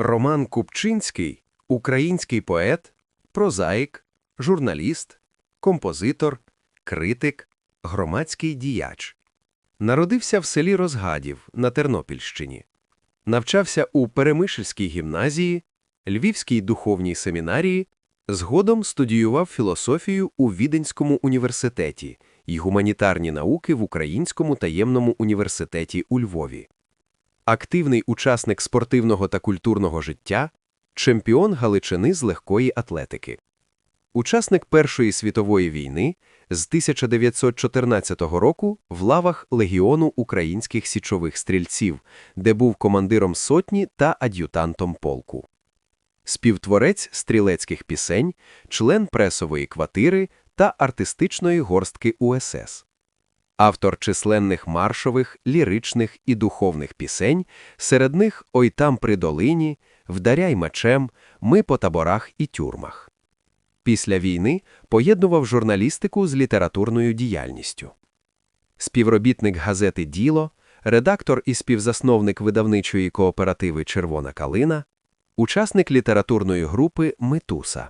Роман Купчинський український поет, прозаїк, журналіст, композитор, критик, громадський діяч. Народився в селі Розгадів на Тернопільщині. Навчався у Перемишльській гімназії, Львівській духовній семінарії, згодом студіював філософію у Віденському університеті і гуманітарні науки в Українському таємному університеті у Львові. Активний учасник спортивного та культурного життя, чемпіон Галичини з легкої атлетики. Учасник Першої світової війни з 1914 року в лавах Легіону українських січових стрільців, де був командиром сотні та ад'ютантом полку. Співтворець стрілецьких пісень, член пресової квартири та артистичної горстки УСС. Автор численних маршових, ліричних і духовних пісень, серед них «Ой там при долині», «Вдаряй мечем», «Ми по таборах і тюрмах». Після війни поєднував журналістику з літературною діяльністю. Співробітник газети «Діло», редактор і співзасновник видавничої кооперативи «Червона калина», учасник літературної групи «Метуса»,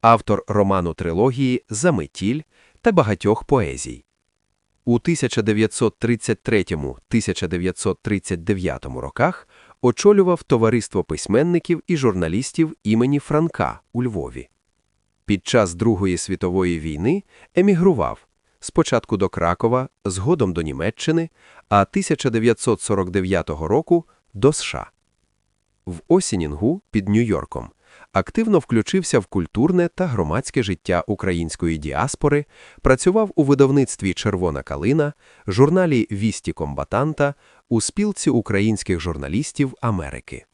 автор роману трилогії «Заметіль» та багатьох поезій. У 1933-1939 роках очолював товариство письменників і журналістів імені Франка у Львові. Під час Другої світової війни емігрував спочатку до Кракова, згодом до Німеччини, а 1949 року до США. В Осінінгу під Нью-Йорком активно включився в культурне та громадське життя української діаспори, працював у видавництві «Червона калина», журналі «Вісті комбатанта», у спілці українських журналістів Америки.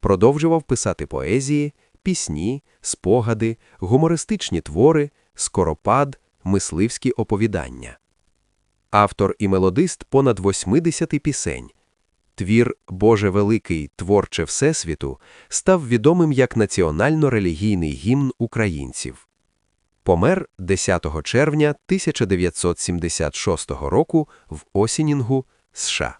Продовжував писати поезії, пісні, спогади, гумористичні твори, скоропад, мисливські оповідання. Автор і мелодист понад 80 пісень. Твір «Боже Великий, творче Всесвіту» став відомим як національно-релігійний гімн українців. Помер 10 червня 1976 року в Осінінгу, США.